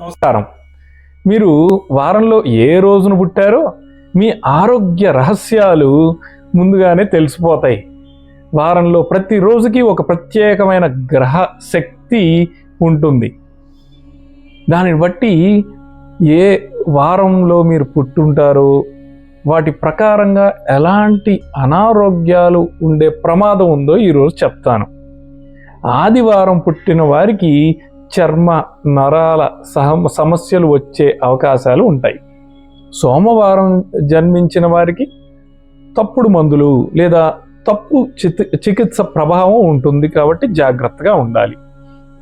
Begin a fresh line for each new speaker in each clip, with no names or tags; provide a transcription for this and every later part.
నమస్కారం. మీరు వారంలో ఏ రోజున పుట్టారో మీ ఆరోగ్య రహస్యాలు ముందుగానే తెలిసిపోతాయి. వారంలో ప్రతి రోజుకి ఒక ప్రత్యేకమైన గ్రహ శక్తి ఉంటుంది. దానిని బట్టి ఏ వారంలో మీరు పుట్టుంటారో వాటి ప్రకారంగా ఎలాంటి అనారోగ్యాలు ఉండే ప్రమాదం ఉందో ఈరోజు చెప్తాను. ఆదివారం పుట్టిన వారికి చర్మ నరాల సహ సమస్యలు వచ్చే అవకాశాలు ఉంటాయి. సోమవారం జన్మించిన వారికి తప్పుడు మందులు లేదా తప్పు చితి చికిత్స ప్రభావం ఉంటుంది కాబట్టి జాగ్రత్తగా ఉండాలి.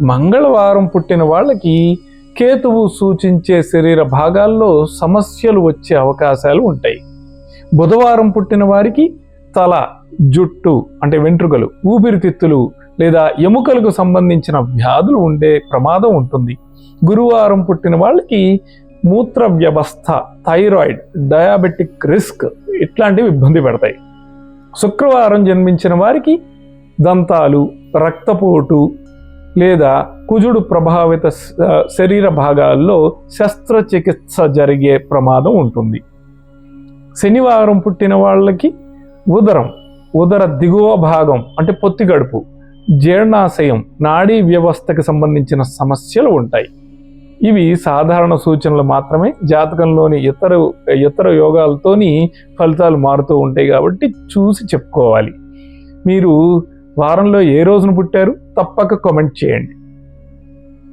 మంగళవారం పుట్టిన వాళ్ళకి కేతువు సూచించే శరీర భాగాల్లో సమస్యలు వచ్చే అవకాశాలు ఉంటాయి. బుధవారం పుట్టిన వారికి తల జుట్టు అంటే వెంట్రుకలు ఊపిరితిత్తులు లేదా ఎముకలకు సంబంధించిన వ్యాధులు ఉండే ప్రమాదం ఉంటుంది. గురువారం పుట్టిన వాళ్ళకి మూత్ర వ్యవస్థ థైరాయిడ్ డయాబెటిక్ రిస్క్ ఇట్లాంటివి ఇబ్బంది పెడతాయి. శుక్రవారం జన్మించిన వారికి దంతాలు రక్తపోటు లేదా కుజుడు ప్రభావిత శరీర భాగాల్లో శస్త్రచికిత్స జరిగే ప్రమాదం ఉంటుంది. శనివారం పుట్టిన వాళ్ళకి ఉదరం ఉదర దిగువ భాగం అంటే పొత్తిగడుపు జీర్ణాశయం నాడీ వ్యవస్థకి సంబంధించిన సమస్యలు ఉంటాయి. ఇవి సాధారణ సూచనలు మాత్రమే. జాతకంలోని ఇతర ఇతర యోగాలతోని ఫలితాలు మారుతూ ఉంటాయి కాబట్టి చూసి చెప్పుకోవాలి. మీరు వారంలో ఏ రోజున పుట్టారు? తప్పక కామెంట్ చేయండి.